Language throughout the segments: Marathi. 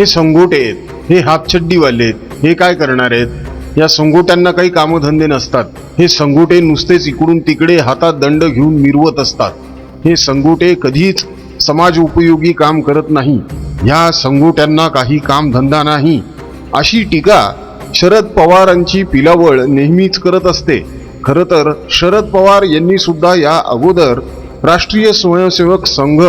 हे संगोटे आहेत हे हातछड्डीवाले आहेत हे काय करणार आहेत? या संगोट्यांना काही कामधंदे नसतात. हे संगोटे नुसतेच इकडून तिकडे हातात दंड घेऊन मिरवत असतात. हे संगोटे कधीच समाज उपयोगी काम करत नाही. ह्या संगोट्यांना काही कामधंदा नाही. अशी टीका शरद पवारांची पिलावळ नेहमीच करत असते. खरं तर शरद पवार यांनी सुद्धा या अगोदर राष्ट्रीय स्वयंसेवक संघ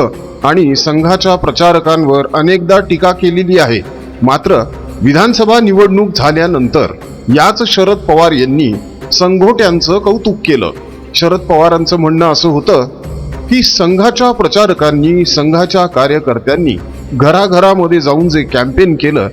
आणि संघाच्या प्रचारकांवर अनेकदा टीका केलेली आहे. मात्र विधानसभा निवडणूक झाल्यानंतर याच शरद पवार यांनी संघोट्यांचं कौतुक केलं. शरद पवारांचं म्हणणं असं होतं की संघाच्या प्रचारकांनी संघाच्या कार्यकर्त्यांनी घराघरामध्ये जाऊन जे कॅम्पेन केलं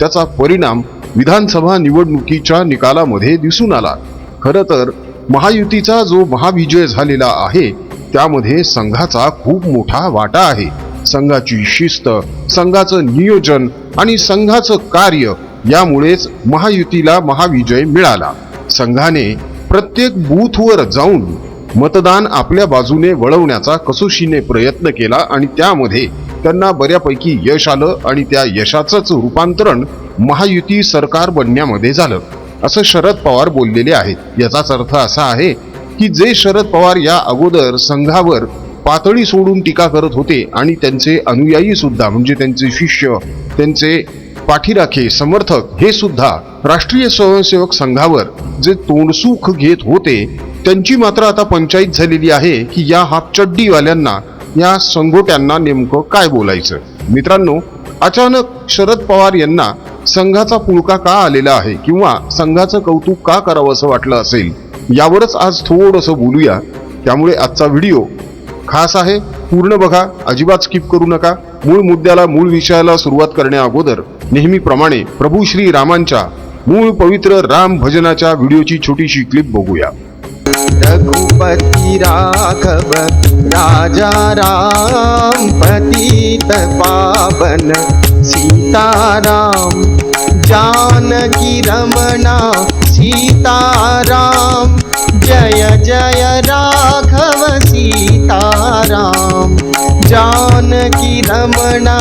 त्याचा परिणाम विधानसभा निवडणुकीच्या निकालामध्ये दिसून आला. खरं तर महायुतीचा जो महाविजय झालेला आहे त्यामध्ये संघाचा खूप मोठा वाटा आहे. संघाची शिस्त संघाचं नियोजन आणि संघाचं कार्य यामुळेच महायुतीला महाविजय मिळाला. संघाने प्रत्येक बूथवर जाऊन मतदान आपल्या बाजूने वळवण्याचा कसोशीने प्रयत्न केला आणि त्यामध्ये त्यांना बऱ्यापैकी यश आलं आणि त्या यशाचंच रूपांतरण महायुती सरकार बनण्यामध्ये झालं. असं शरद पवार बोललेले आहेत. याचाच अर्थ असा आहे की जे शरद पवार या अगोदर संघावर पातळी सोडून टीका करत होते आणि त्यांचे अनुयायी सुद्धा म्हणजे त्यांचे शिष्य त्यांचे पाठीराखे समर्थक हे सुद्धा राष्ट्रीय स्वयंसेवक संघावर जे तोंडसुख घेत होते त्यांची मात्र आता पंचायत झालेली आहे की या हापचड्डीवाल्यांना या संघोट्यांना नेमकं काय बोलायचं? मित्रांनो अचानक शरद पवार यांना संघाचा पुळका का आलेला आहे किंवा संघाचं कौतुक का करावं असं वाटलं असेल? यावरच आज थोडंसं बोलूया. त्यामुळे आजचा व्हिडिओ खास आहे पूर्ण बघा अजिबात स्किप करू नका. मूळ मुद्द्याला मूळ विषयाला सुरुवात करण्या अगोदर नेहमीप्रमाणे प्रभू श्री रामांच्या मूळ पवित्र राम भजनाच्या व्हिडिओची छोटीशी क्लिप बघूया. रघुपती राघव राजा राम पतित पावन सीताराम जानकी रमणा सीताराम जय जय राघव सीताराम। जानकी रमणा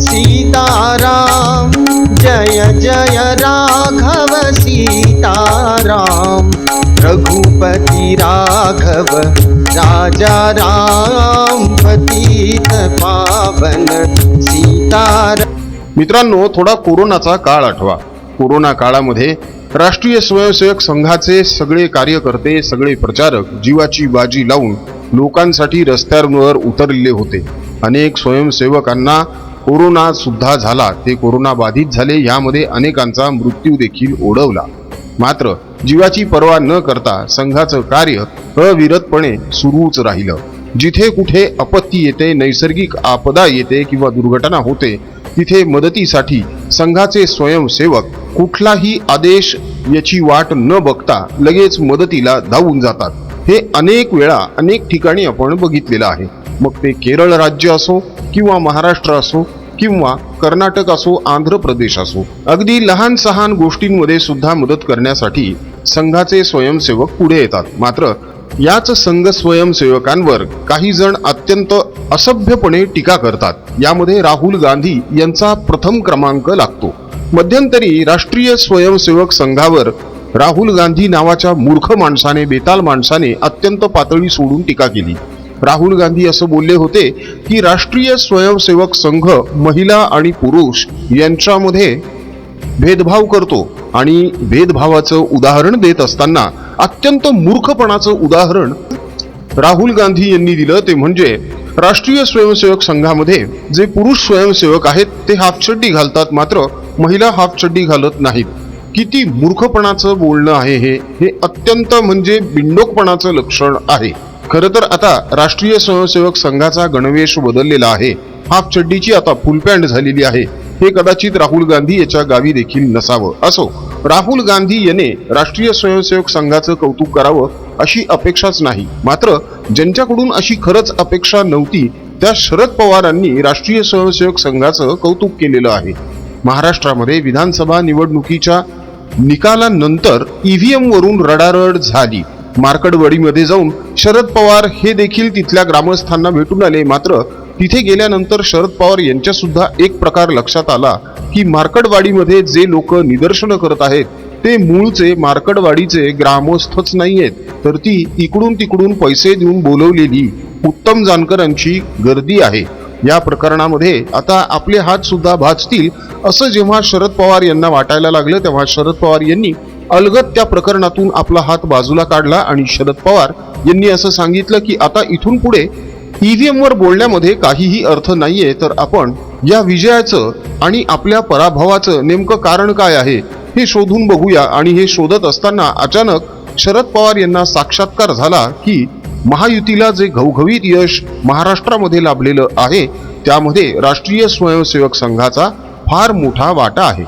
सीताराम। जय जय राघव सीताराम। रघुपति राघव राजा राम पतित पावन सीताराम मित्रांनो थोडा कोरोनाचा काळ आठवा. कोरोना काळामध्ये राष्ट्रीय स्वयंसेवक संघाचे सगळे कार्यकर्ते सगळे प्रचारक जीवाची बाजी लावून लोकांसाठी रस्त्यांवर उतरलेले होते. अनेक स्वयंसेवकांना कोरोना सुद्धा झाला. ते कोरोना बाधित झाले यामध्ये अनेकांचा मृत्यू देखील ओढवला. मात्र जीवाची पर्वा न करता संघाचं कार्य अविरतपणे सुरूच राहिलं. जिथे कुठे आपत्ती येते नैसर्गिक आपदा येते किंवा दुर्घटना होते तिथे मदतीसाठी संघाचे स्वयंसेवक कुठलाही आदेश याची वाट न बघता लगेच मदतीला धावून जातात. हे अनेक वेळा अनेक ठिकाणी आपण बघितलेलं आहे. मग ते केरळ राज्य असो किंवा महाराष्ट्र असो किंवा कर्नाटक असो आंध्र प्रदेश असो अगदी लहान सहान गोष्टींमध्ये सुद्धा मदत करण्यासाठी संघाचे स्वयंसेवक पुढे येतात. मात्र याच संघ स्वयंसेवकांवर काही जण अत्यंत असभ्यपणे टीका करतात. यामध्ये राहुल गांधी यांचा प्रथम क्रमांक लागतो. मध्यंतरी राष्ट्रीय स्वयंसेवक संघावर राहुल गांधी नावाच्या मूर्ख माणसाने बेताल माणसाने अत्यंत पातळी सोडून टीका केली. राहुल गांधी असं बोलले होते की राष्ट्रीय स्वयंसेवक संघ महिला आणि पुरुष यांच्यामध्ये भेदभाव करतो आणि भेदभावाचं उदाहरण देत असताना अत्यंत मूर्खपणाचं उदाहरण राहुल गांधी यांनी दिलं. ते म्हणजे राष्ट्रीय स्वयंसेवक संघामध्ये जे पुरुष स्वयंसेवक आहेत ते हाफचड्डी घालतात. मात्र महिला हाफचड्डी घालत नाहीत. किती मूर्खपणाचं बोलणं आहे हे हे अत्यंत म्हणजे बिंडोकपणाचं लक्षण आहे. खरं तर आता राष्ट्रीय स्वयंसेवक संघाचा गणवेश बदललेला आहे. हाफ चड्डीची आता फुल पॅन्ट झालेली आहे. हे कदाचित राहुल गांधी याच्या गावी देखील नसावं. असो राहुल गांधी याने राष्ट्रीय स्वयंसेवक संघाचं कौतुक करावं अशी अपेक्षाच नाही. मात्र ज्यांच्याकडून अशी खरंच अपेक्षा नव्हती त्या शरद पवारांनी राष्ट्रीय स्वयंसेवक संघाचं कौतुक केलेलं आहे. महाराष्ट्रामध्ये विधानसभा निवडणुकीच्या निकालानंतर ईव्हीएम वरून रडारड झाली. मार्कडवाडीमध्ये जाऊन शरद पवार हे देखील तिथल्या ग्रामस्थांना भेटून आले. मात्र तिथे गेल्यानंतर शरद पवार यांच्या सुद्धा एक प्रकार लक्षात आला की मार्कडवाडीमध्ये जे लोक निदर्शनं करत आहेत ते मूळचे मार्कडवाडीचे ग्रामस्थच नाही आहेत तर ती इकडून तिकडून पैसे देऊन बोलवलेली उत्तम जानकरांची गर्दी आहे. या प्रकरणामध्ये आता आपले हात सुद्धा भाजतील असं जेव्हा शरद पवार यांना वाटायला लागलं तेव्हा शरद पवार यांनी अलगत त्या प्रकरणातून आपला हात बाजूला काढला आणि शरद पवार यांनी असं सांगितलं की आता इथून पुढे ईव्हीएमवर बोलण्यामध्ये काहीही अर्थ नाहीये तर आपण या विजयाचं आणि आपल्या पराभवाचं नेमकं कारण काय आहे हे शोधून बघूया. आणि हे शोधत असताना अचानक शरद पवार यांना साक्षात्कार झाला की महायुतीला जे घवघवीत यश महाराष्ट्रामध्ये लाभलेलं आहे त्यामध्ये राष्ट्रीय स्वयंसेवक संघाचा फार मोठा वाटा आहे.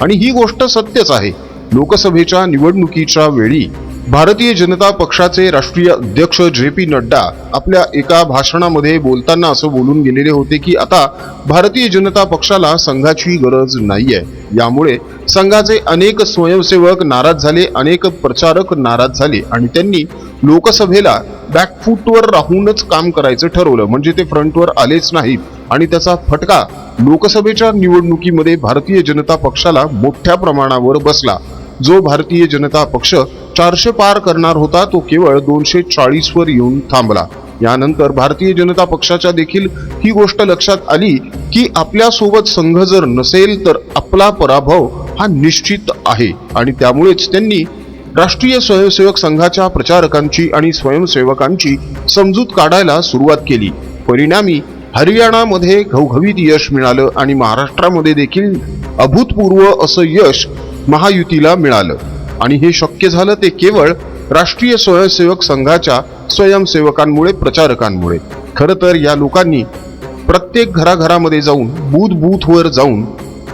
आणि ही गोष्ट सत्यच आहे. लोकसभेच्या निवडणुकीच्या वेळी भारतीय जनता पक्षाचे राष्ट्रीय अध्यक्ष जे पी नड्डा आपल्या एका भाषणामध्ये बोलताना असं बोलून गेलेले होते की आता भारतीय जनता पक्षाला संघाची गरज नाहीये. यामुळे संघाचे अनेक स्वयंसेवक नाराज झाले अनेक प्रचारक नाराज झाले आणि त्यांनी लोकसभेला बॅकफूटवर राहूनच काम करायचं ठरवलं. म्हणजे ते फ्रंटवर आलेच नाहीत आणि त्याचा फटका लोकसभेच्या निवडणुकीमध्ये भारतीय जनता पक्षाला मोठ्या प्रमाणावर बसला. जो भारतीय जनता पक्ष चारशे पार करणार होता तो केवळ दोनशे चाळीस वर येऊन थांबला. यानंतर भारतीय जनता पक्षाच्या देखील ही गोष्ट लक्षात आली की आपल्यासोबत संघ जर नसेल तर आपला पराभव हा निश्चित आहे. आणि त्यामुळेच त्यांनी राष्ट्रीय स्वयंसेवक संघाच्या प्रचारकांची आणि स्वयंसेवकांची समजूत काढायला सुरुवात केली. परिणामी हरियाणामध्ये घवघवीत यश मिळालं आणि महाराष्ट्रामध्ये देखील अभूतपूर्व असं यश महायुतीला मिळालं. आणि हे शक्य झालं ते केवळ राष्ट्रीय स्वयंसेवक संघाच्या स्वयंसेवकांमुळे प्रचारकांमुळे. खरं तर या लोकांनी प्रत्येक घराघरामध्ये जाऊन बूथ बूथवर जाऊन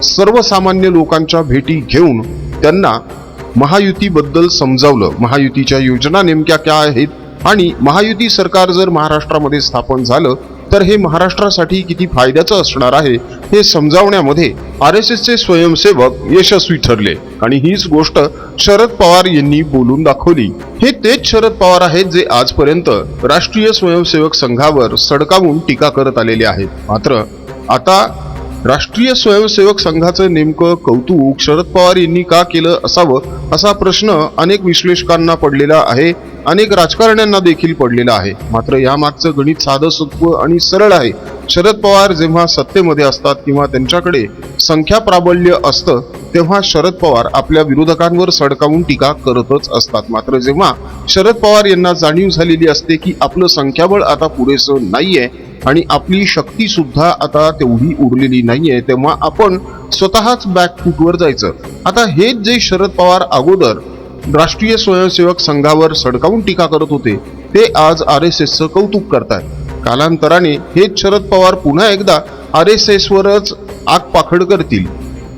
सर्वसामान्य लोकांच्या भेटी घेऊन त्यांना महायुतीबद्दल समजावलं. महायुतीच्या योजना नेमक्या काय आहेत? आणि महायुती सरकार जर महाराष्ट्रामध्ये स्थापन झालं तर हे महाराष्ट्रासाठी किती फायद्याचं असणार आहे हे समजावण्यामध्ये आर एस एसचे स्वयंसेवक यशस्वी ठरले. आणि हीच गोष्ट शरद पवार यांनी बोलून दाखवली. हे तेच शरद पवार आहेत जे आजपर्यंत राष्ट्रीय स्वयंसेवक संघावर सडकावून टीका करत आलेले आहेत. मात्र आता राष्ट्रीय स्वयंसेवक संघाचं नेमकं कौतुक शरद पवार यांनी का केलं असावं असा प्रश्न अनेक विश्लेषकांना पडलेला आहे. अनेक राजकारण्यांना देखील पडलेला आहे. मात्र यामागचं गणित साधं सुत्व आणि सरळ आहे. शरद पवार जेव्हा सत्तेमध्ये असतात किंवा त्यांच्याकडे संख्या प्राबल्य असतं तेव्हा शरद पवार आपल्या विरोधकांवर सडकावून टीका करतच असतात. मात्र जेव्हा शरद पवार यांना जाणीव झालेली असते की आपलं संख्याबळ आता पुरेसं नाहीये आणि आपली शक्ती सुद्धा आता तेवढी उरलेली नाहीये तेव्हा आपण स्वतःच बॅकफूटवर जायचं. आता हेच जे शरद पवार अगोदर राष्ट्रीय स्वयंसेवक संघावर सडकावून टीका करत होते ते आज आर एस एसचं कौतुक करतायत. कालांतराने हेच शरद पवार पुन्हा एकदा आर एस एसवरच आगपाखड आग पाखड करतील.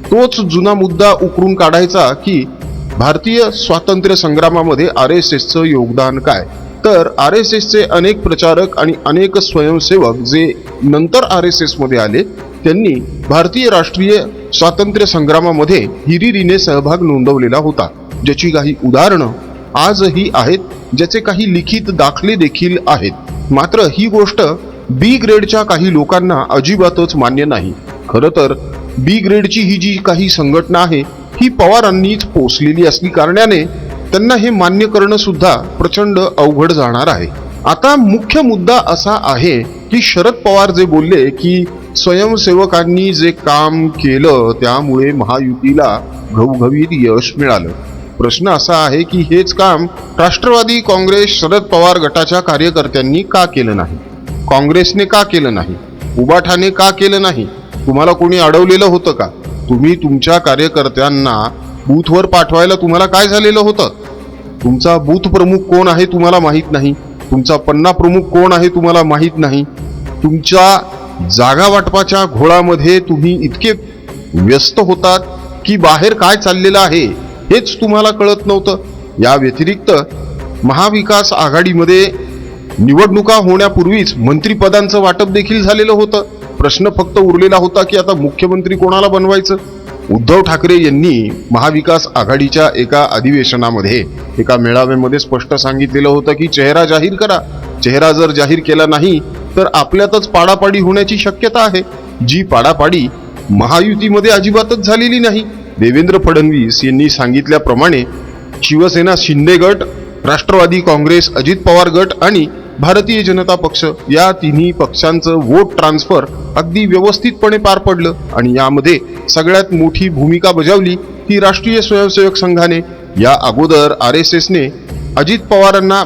तोच जुना मुद्दा उकरून काढायचा की भारतीय स्वातंत्र्य संग्रामामध्ये आर एस एसचं योगदान काय? तर आर एस एसचे अनेक प्रचारक आणि अनेक स्वयंसेवक जे नंतर आर एस एसमध्ये आले त्यांनी भारतीय राष्ट्रीय स्वातंत्र्य संग्रामामध्ये हिरिरीने सहभाग नोंदवलेला होता ज्याची काही उदाहरणं आजही आहेत ज्याचे काही लिखित दाखले देखील आहेत. मात्र ही गोष्ट बी ग्रेडच्या काही लोकांना अजिबातच मान्य नाही. खरं तर बी ग्रेडची ही जी काही संघटना आहे ही पवारांनीच पोचलेली असली कारणाने त्यांना हे मान्य करणं सुद्धा प्रचंड अवघड जाणार आहे. आता मुख्य मुद्दा असा आहे की शरद पवार जे बोलले की स्वयंसेवकांनी जे काम केलं त्यामुळे महायुतीला घवघवीत यश मिळालं. प्रश्न असा आहे की हेच काम राष्ट्रवादी काँग्रेस शरद पवार गटाच्या कार्यकर्त्यांनी का केलं नाही? काँग्रेसने का केलं नाही? उबाठाने का केलं नाही? तुम्हाला कोणी अडवलेलं होतं का? तुम्ही तुमच्या कार्यकर्त्यांना बूथवर पाठवायला तुम्हाला काय झालेलं होतं? तुमचा बूथ प्रमुख कोण आहे तुम्हाला माहीत नाही. तुमचा पन्ना प्रमुख कोण आहे तुम्हाला माहीत नाही. तुमच्या जागा वाटपाच्या घोळामध्ये तुम्ही इतके व्यस्त होतात की बाहेर काय चाललेलं आहे हेच तुम्हाला कळत नव्हतं. या व्यतिरिक्त महाविकास आघाडीमध्ये निवडणुका होण्यापूर्वीच मंत्रिपदांचं वाटप देखील झालेलं होतं. प्रश्न फक्त उरलेला होता की आता मुख्यमंत्री कोणाला बनवायचं? उद्धव ठाकरे यांनी महाविकास आघाडीच्या एका अधिवेशनामध्ये एका मेळाव्यामध्ये स्पष्ट सांगितलेलं होतं की चेहरा जाहीर करा. चेहरा जर जाहीर केला नाही तर आपल्यातच पाडापाडी होण्याची शक्यता आहे. जी पाडापाडी महायुतीमध्ये अजिबातच झालेली नाही. देवेंद्र फडणवीस यांनी सांगितल्याप्रमाणे शिवसेना शिंदे गट राष्ट्रवादी काँग्रेस अजित पवार गट आणि भारतीय जनता पक्ष या तिन्ही पक्षांचं वोट ट्रान्सफर अगदी व्यवस्थितपणे पार पडलं. आणि यामध्ये सगळ्यात मोठी भूमिका बजावली ती राष्ट्रीय स्वयंसेवक संघाने. या अगोदर आर एस एसने अजित पवारांना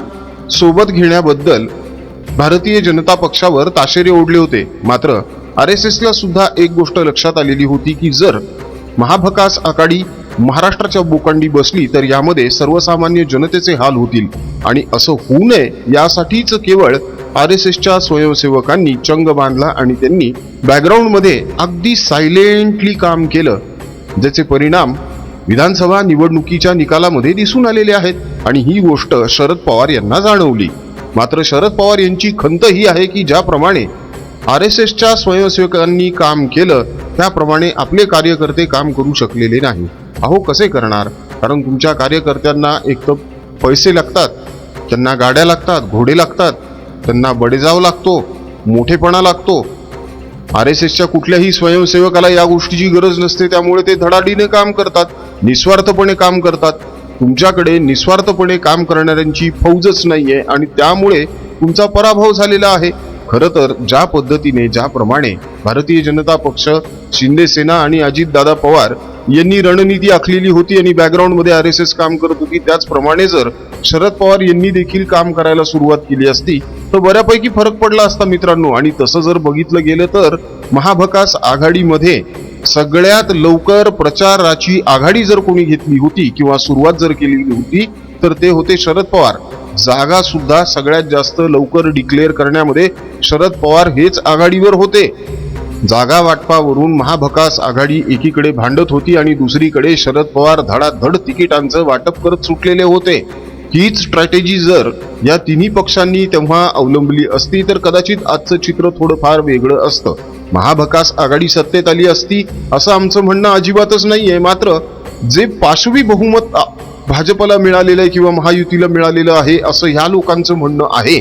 सोबत घेण्याबद्दल भारतीय जनता पक्षावर ताशेरे ओढले होते. मात्र आर एस एसला सुद्धा एक गोष्ट लक्षात आलेली होती की जर महाभकास आघाडी महाराष्ट्राच्या बोकांडी बसली तर यामध्ये सर्वसामान्य जनतेचे हाल होतील. आणि असं होऊ नये यासाठीच केवळ आर एस एसच्या स्वयंसेवकांनी चंग बांधला आणि त्यांनी बॅकग्राऊंडमध्ये अगदी सायलेंटली काम केलं ज्याचे परिणाम विधानसभा निवडणुकीच्या निकालामध्ये दिसून आलेले आहेत. आणि ही गोष्ट शरद पवार यांना जाणवली. मात्र शरद पवार यांची खंत ही आहे की ज्याप्रमाणे आर एस एसच्या स्वयंसेवकांनी काम केलं त्याप्रमाणे आपले कार्यकर्ते काम करू शकलेले नाही. अहो कसे करणार? कारण तुमच्या कार्यकर्त्यांना एक तर पैसे लागतात त्यांना गाड्या लागतात घोडे लागतात त्यांना बडेजाव लागतो मोठेपणा लागतो. आर एस एसच्या कुठल्याही स्वयंसेवकाला या गोष्टीची गरज नसते त्यामुळे ते धडाडीने काम करतात निस्वार्थपणे काम करतात. तुमच्याकडे निस्वार्थपणे काम करणाऱ्यांची फौजच नाहीये आणि त्यामुळे तुमचा पराभव झालेला आहे. खरं तर ज्या पद्धतीने ज्याप्रमाणे भारतीय जनता पक्ष शिंदे सेना आणि अजितदादा पवार यांनी रणनीती आखलेली होती आणि बॅकग्राऊंडमध्ये आर एस एस काम करत होती त्याचप्रमाणे जर शरद पवार यांनी देखील काम करायला सुरुवात केली असती तर बऱ्यापैकी फरक पडला असता मित्रांनो. आणि तसं जर बघितलं गेलं तर महाभकास आघाडीमध्ये सगळ्यात लवकर प्रचाराची आघाडी जर कोणी घेतली होती किंवा सुरुवात जर केलेली होती तर ते होते शरद पवार. जागा सुद्धा सगळ्यात जास्त लवकर डिक्लेअर करण्यामध्ये शरद पवार हेच आघाडीवर होते. जागा वाटपावरून महाभकास आघाडी एकीकडे भांडत होती आणि दुसरीकडे शरद पवार धडाधड तिकिटांचं वाटप करत सुटलेले होते. हीच स्ट्रॅटेजी जर या तिन्ही पक्षांनी तेव्हा अवलंबली असती तर कदाचित आजचं चित्र थोडंफार वेगळं असतं. महाभकास आघाडी सत्तेत आली असती असं आमचं म्हणणं अजिबातच नाहीये. मात्र जे पाशवी बहुमत भाजपला मिळालेलं आहे किंवा महायुतीला मिळालेलं आहे असं ह्या लोकांचं म्हणणं आहे.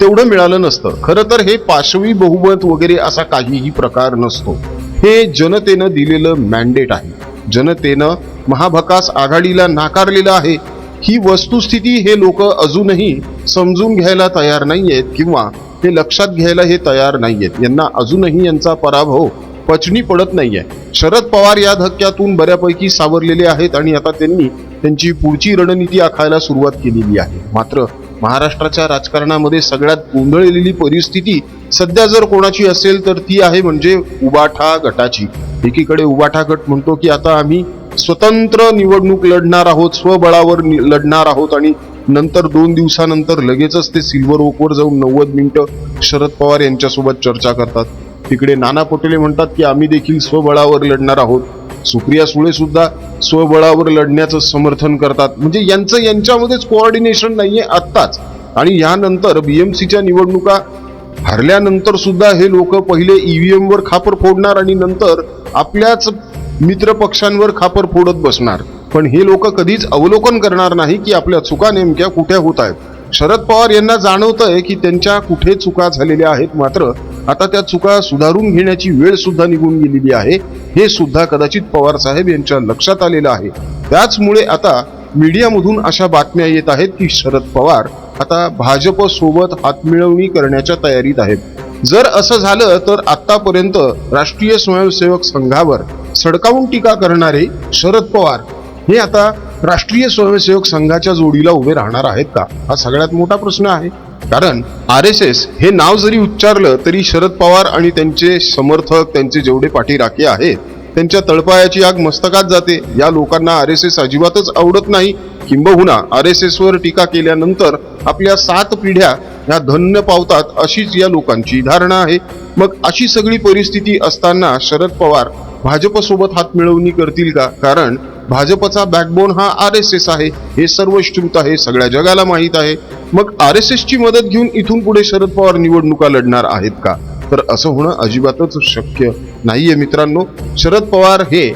तेवढं मिळालं नसतं. खरं तर हे पाशवी बहुमत वगैरे असा काहीही प्रकार नसतो. हे जनतेनं दिलेलं मॅन्डेट आहे. जनतेनं महाभकास आघाडीला नाकारलेलं आहे. ही वस्तुस्थिती हे लोक अजूनही समजून घ्यायला तयार नाहीयेत किंवा हे लक्षात घ्यायला हे तयार नाहीयेत. यांना अजूनही यांचा पराभव पचनी पडत नाहीये. शरद पवार या धक्क्यातून बऱ्यापैकी सावरलेले आहेत आणि आता त्यांनी त्यांची पुढची रणनीती आखायला सुरुवात केलेली आहे. मात्र महाराष्ट्राच्या राजकारणामध्ये सगळ्यात गोंधळलेली परिस्थिती सध्या जर कोणाची असेल तर ती आहे म्हणजे उबाठा गटाची. एकीकडे उबाठा गट म्हणतो की आता आम्ही स्वतंत्र निवडणूक लढणार आहोत स्वबळावर लढणार आहोत आणि नंतर दोन दिवसानंतर लगेचच ते सिल्वर ओकवर जाऊन नव्वद मिनिटं शरद पवार यांच्यासोबत चर्चा करतात. तिकडे नाना पटोले म्हणतात की आम्ही देखील स्वबळावर लढणार आहोत. सुप्रिया सुळे सुद्धा स्वबळावर लढण्याचं समर्थन करतात. म्हणजे यांचं यांच्यामध्येच कोऑर्डिनेशन नाहीये आत्ताच. आणि यानंतर बीएमसीच्या निवडणुका हरल्यानंतर सुद्धा हे लोक पहिले ईव्हीएम वर खापर फोडणार आणि नंतर आपल्याच मित्र पक्षांवर खापर फोडत बसणार. पण हे लोक कधीच अवलोकन करणार नाही की आपल्या चुका नेमक्या कुठे होत आहेत. शरद पवार यांना जाणवतंय की त्यांच्या कुठे चुका झालेल्या आहेत मात्र आता त्या चुका सुधारून घेण्याची वेळ सुद्धा निघून गेलेली आहे. हे सुद्धा कदाचित पवार साहेब यांच्या लक्षात आलेलं आहे. त्याचमुळे आता मीडियामधून अशा बातम्या येत आहेत की शरद पवार आता भाजप सोबत हातमिळवणी करण्याच्या तयारीत आहेत. जर असं झालं तर आतापर्यंत राष्ट्रीय स्वयंसेवक संघावर सडकावून टीका करणारे शरद पवार हे आता राष्ट्रीय स्वयंसेवक संघाच्या जोडीला उभे राहणार आहेत का? हा सगळ्यात मोठा प्रश्न आहे. कारण आर एस एस हे नाव जरी उच्चारलं तरी शरद पवार आणि त्यांचे समर्थक त्यांचे जेवढे पाठीराखे आहेत त्यांच्या तळपायाची आग मस्तकात जाते. या लोकांना आर एस एस अजिबातच आवडत नाही. किंबहुना आर एस एसवर टीका केल्यानंतर आपल्या सात पिढ्या ह्या धन्य पावतात अशीच या लोकांची धारणा आहे. मग अशी सगळी परिस्थिती असताना शरद पवार भाजपसोबत हात मिळवणी करतील का? कारण भाजपचा बॅकबोन हा आर एस एस आहे. हे सर्व श्रुत आहे सगळ्या जगाला माहीत आहे. मग आर एस एसची मदत घेऊन इथून पुढे शरद पवार निवडणुका लढणार आहेत का? तर असं होणं अजिबातच शक्य नाहीये मित्रांनो. शरद पवार हे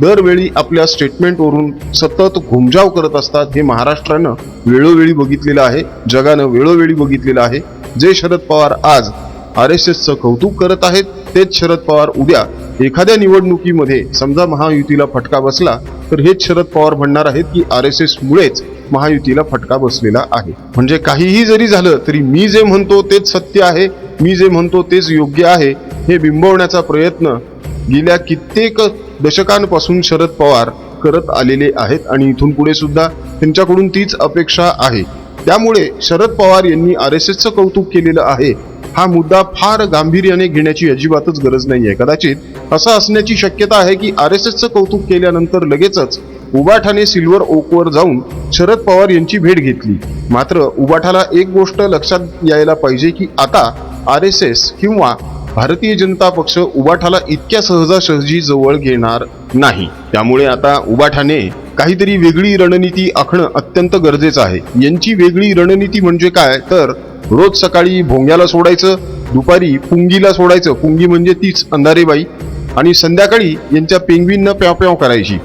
दरवेळी आपल्या स्टेटमेंटवरून सतत घुमजाव करत असतात. हे महाराष्ट्रानं वेळोवेळी बघितलेलं आहे. जगानं वेळोवेळी बघितलेलं आहे. जे शरद पवार आज आर एस एसचं कौतुक करत आहेत तेच शरद पवार उद्या एखाद्या निवडणुकीमध्ये समजा महायुतीला फटका बसला तर हेच शरद पवार म्हणणार आहेत की आर एस एस मुळेच महायुतीला फटका बसलेला आहे. म्हणजे काहीही जरी झालं तरी मी जे म्हणतो तेच सत्य आहे मी जे म्हणतो तेच योग्य आहे हे बिंबवण्याचा प्रयत्न गेल्या कित्येक दशकांपासून शरद पवार करत आलेले आहेत आणि इथून पुढे सुद्धा त्यांच्याकडून तीच अपेक्षा आहे. त्यामुळे शरद पवार यांनी आर एस एसचं कौतुक केलेलं आहे. हा मुद्दा फार गांभीर्याने घेण्याची अजिबातच गरज नाही आहे कदाचित असं असण्याची शक्यता आहे की आर एस एसचं कौतुक केल्यानंतर लगेचच उबाठाने सिल्वर ओकवर जाऊन शरद पवार यांची भेट घेतली. मात्र उबाठाला एक गोष्ट लक्षात यायला पाहिजे की आता आर एस एस किंवा भारतीय जनता पक्ष उबाठाला इतक्या सहजासहजी जवळ घेणार नाही. त्यामुळे आता उबाठाने काहीतरी वेगळी रणनीती आखणं अत्यंत गरजेचं आहे. यांची वेगळी रणनीती म्हणजे काय? तर रोज सकाळी भोंग्याला सोडायचं दुपारी पुंगीला सोडायचं. पुंगी म्हणजे तीच अंधारेबाई. आणि संध्याकाळी यांच्या पेंग्विननं प्याव प्याव करायची.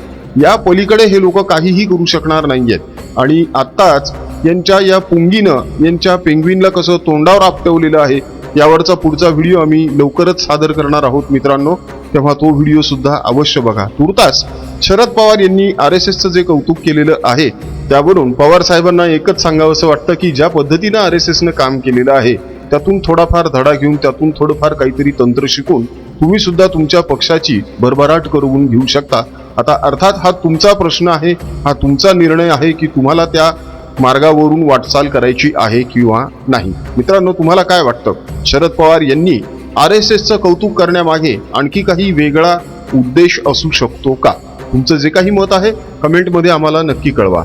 या पलीकडे हे लोक काहीही करू शकणार नाही आहेत आणि आत्ताच यांच्या या पुंगीनं यांच्या पेंग्विनला कसं तोंडावर आपटवलेलं आहे यावरचा पुढचा व्हिडिओ आम्ही लवकरच सादर करणार आहोत मित्रांनो. तेव्हा तो व्हिडिओ सुद्धा अवश्य बघा. तुर्तास शरद पवार यांनी आर एस एसचं जे कौतुक केलेलं आहे त्यावरून पवार साहेबांना एकच सांगावंसं वाटतं की ज्या पद्धतीनं आर एस एसनं काम केलेलं आहे त्यातून थोडाफार धडा घेऊन त्यातून थोडंफार काहीतरी तंत्र शिकून तुम्ही सुद्धा तुमच्या पक्षाची भरभराट करून घेऊ शकता. आता अर्थात हा तुमचा प्रश्न आहे हा तुमचा निर्णय आहे की तुम्हाला त्या मार्गावरून वाटचाल करायची आहे किंवा नाही. मित्रांनो तुम्हाला काय वाटतं? शरद पवार यांनी आर एस एसचं कौतुक करण्यामागे आणखी काही वेगळा उद्देश असू शकतो का? तुमचं जे काही मत आहे कमेंटमध्ये आम्हाला नक्की कळवा.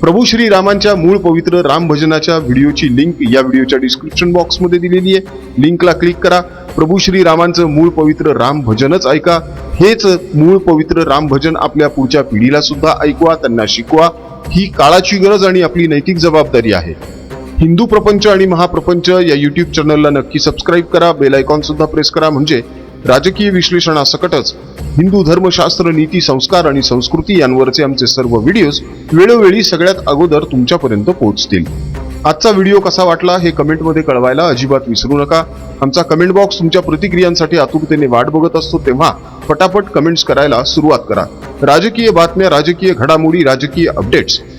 प्रभू श्री रामांच्या मूळ पवित्र राम भजनाच्या व्हिडिओची लिंक या व्हिडिओच्या डिस्क्रिप्शन बॉक्समध्ये दिलेली आहे. लिंकला क्लिक करा. प्रभू श्री रामांचं मूळ पवित्र राम भजनच ऐका. हेच मूळ पवित्र राम भजन आपल्या पुढच्या पिढीला सुद्धा ऐकवा त्यांना शिकवा. ही काळाची गरज आणि आपली नैतिक जबाबदारी आहे. हिंदू प्रपंच आणि महाप्रपंच या युट्यूब चॅनलला नक्की सबस्क्राईब करा बेल आयकॉन सुद्धा प्रेस करा. म्हणजे राजकीय विश्लेषणासकटच हिंदू धर्मशास्त्र नीती संस्कार आणि संस्कृती यांवरचे आमचे सर्व व्हिडिओज वेळोवेळी सगळ्यात अगोदर तुमच्यापर्यंत पोहोचतील. आजचा व्हिडिओ कसा वाटला हे कमेंटमध्ये कळवायला अजिबात विसरू नका. आमचा कमेंट बॉक्स तुमच्या प्रतिक्रियांसाठी आतुरतेने वाट बघत असतो तेव्हा पटापट कमेंट्स करायला सुरुवात करा. राजकीय बातम्या राजकीय घडामोडी राजकीय अपडेट्स